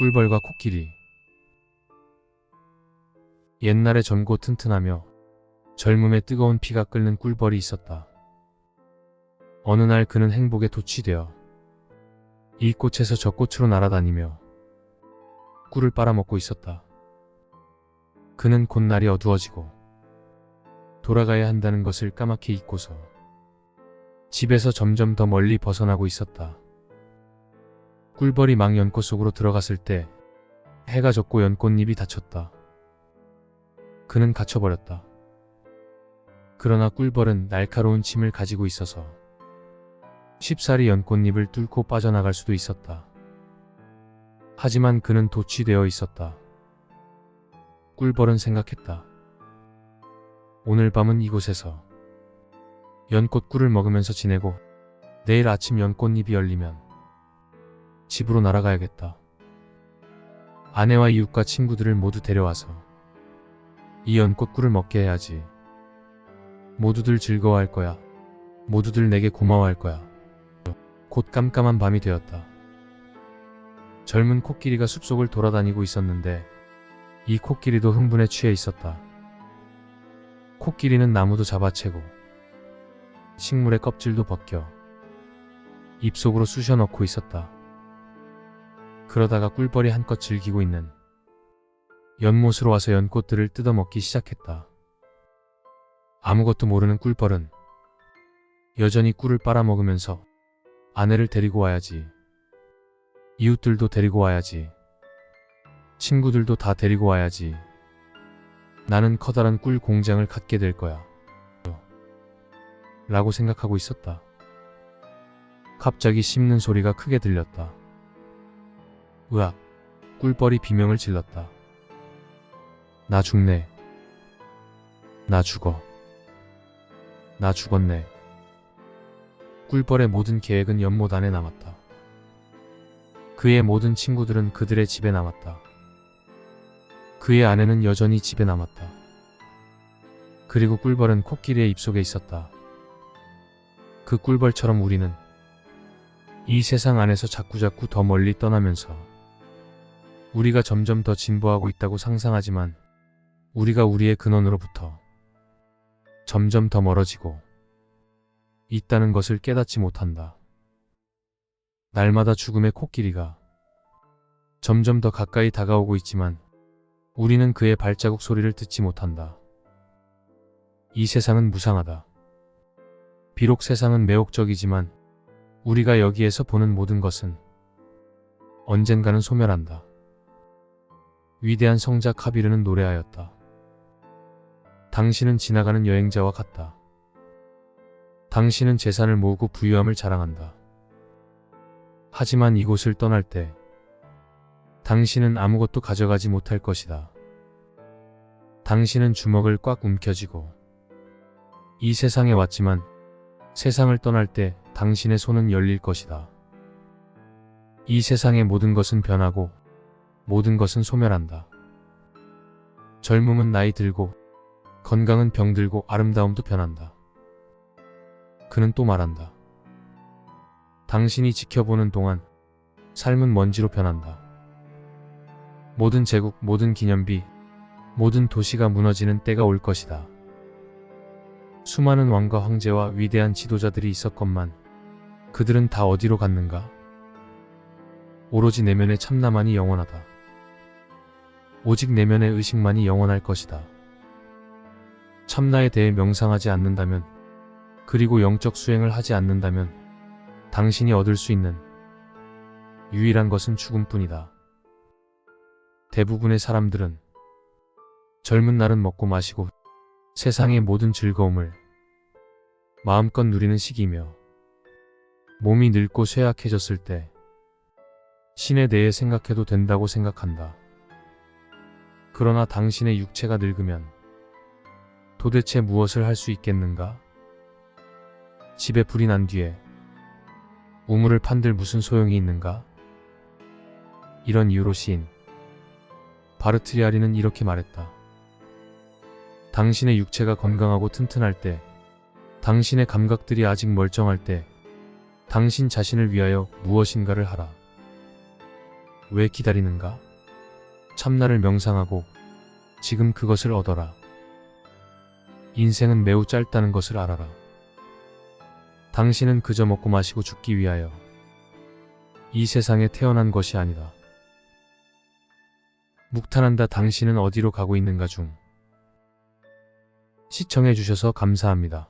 꿀벌과 코끼리. 옛날에 젊고 튼튼하며 젊음에 뜨거운 피가 끓는 꿀벌이 있었다. 어느 날 그는 행복에 도취되어 이 꽃에서 저 꽃으로 날아다니며 꿀을 빨아먹고 있었다. 그는 곧 날이 어두워지고 돌아가야 한다는 것을 까맣게 잊고서 집에서 점점 더 멀리 벗어나고 있었다. 꿀벌이 막 연꽃 속으로 들어갔을 때 해가 졌고 연꽃잎이 닫혔다. 그는 갇혀버렸다. 그러나 꿀벌은 날카로운 침을 가지고 있어서 쉽사리 연꽃잎을 뚫고 빠져나갈 수도 있었다. 하지만 그는 도취되어 있었다. 꿀벌은 생각했다. 오늘 밤은 이곳에서 연꽃 꿀을 먹으면서 지내고 내일 아침 연꽃잎이 열리면 집으로 날아가야겠다. 아내와 이웃과 친구들을 모두 데려와서 이 연꽃 꿀을 먹게 해야지. 모두들 즐거워할 거야. 모두들 내게 고마워할 거야. 곧 깜깜한 밤이 되었다. 젊은 코끼리가 숲속을 돌아다니고 있었는데 이 코끼리도 흥분에 취해 있었다. 코끼리는 나무도 잡아채고 식물의 껍질도 벗겨 입속으로 쑤셔 넣고 있었다. 그러다가 꿀벌이 한껏 즐기고 있는 연못으로 와서 연꽃들을 뜯어먹기 시작했다. 아무것도 모르는 꿀벌은 여전히 꿀을 빨아먹으면서 아내를 데리고 와야지. 이웃들도 데리고 와야지. 친구들도 다 데리고 와야지. 나는 커다란 꿀 공장을 갖게 될 거야. 라고 생각하고 있었다. 갑자기 씹는 소리가 크게 들렸다. 으악, 꿀벌이 비명을 질렀다. 나 죽네. 나 죽어. 나 죽었네. 꿀벌의 모든 계획은 연못 안에 남았다. 그의 모든 친구들은 그들의 집에 남았다. 그의 아내는 여전히 집에 남았다. 그리고 꿀벌은 코끼리의 입속에 있었다. 그 꿀벌처럼 우리는 이 세상 안에서 자꾸자꾸 더 멀리 떠나면서 우리가 점점 더 진보하고 있다고 상상하지만 우리가 우리의 근원으로부터 점점 더 멀어지고 있다는 것을 깨닫지 못한다. 날마다 죽음의 코끼리가 점점 더 가까이 다가오고 있지만 우리는 그의 발자국 소리를 듣지 못한다. 이 세상은 무상하다. 비록 세상은 매혹적이지만 우리가 여기에서 보는 모든 것은 언젠가는 소멸한다. 위대한 성자 카비르는 노래하였다. 당신은 지나가는 여행자와 같다. 당신은 재산을 모으고 부유함을 자랑한다. 하지만 이곳을 떠날 때 당신은 아무것도 가져가지 못할 것이다. 당신은 주먹을 꽉 움켜쥐고 이 세상에 왔지만 세상을 떠날 때 당신의 손은 열릴 것이다. 이 세상의 모든 것은 변하고 모든 것은 소멸한다. 젊음은 나이 들고 건강은 병들고 아름다움도 변한다. 그는 또 말한다. 당신이 지켜보는 동안 삶은 먼지로 변한다. 모든 제국, 모든 기념비, 모든 도시가 무너지는 때가 올 것이다. 수많은 왕과 황제와 위대한 지도자들이 있었건만 그들은 다 어디로 갔는가? 오로지 내면의 참나만이 영원하다. 오직 내면의 의식만이 영원할 것이다. 참나에 대해 명상하지 않는다면, 그리고 영적 수행을 하지 않는다면, 당신이 얻을 수 있는 유일한 것은 죽음뿐이다. 대부분의 사람들은 젊은 날은 먹고 마시고 세상의 모든 즐거움을 마음껏 누리는 시기며 몸이 늙고 쇠약해졌을 때 신에 대해 생각해도 된다고 생각한다. 그러나 당신의 육체가 늙으면 도대체 무엇을 할 수 있겠는가? 집에 불이 난 뒤에 우물을 판들 무슨 소용이 있는가? 이런 이유로 시인 바르트리아리는 이렇게 말했다. 당신의 육체가 건강하고 튼튼할 때, 당신의 감각들이 아직 멀쩡할 때, 당신 자신을 위하여 무엇인가를 하라. 왜 기다리는가? 참나를 명상하고 지금 그것을 얻어라. 인생은 매우 짧다는 것을 알아라. 당신은 그저 먹고 마시고 죽기 위하여 이 세상에 태어난 것이 아니다. 묵탄한다 당신은 어디로 가고 있는가 중. 시청해 주셔서 감사합니다.